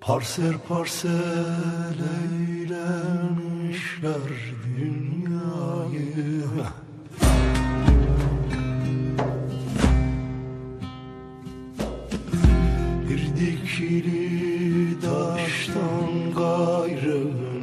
Parsel parsel eylemişler dünyayı. Bir dikili taştan gayrı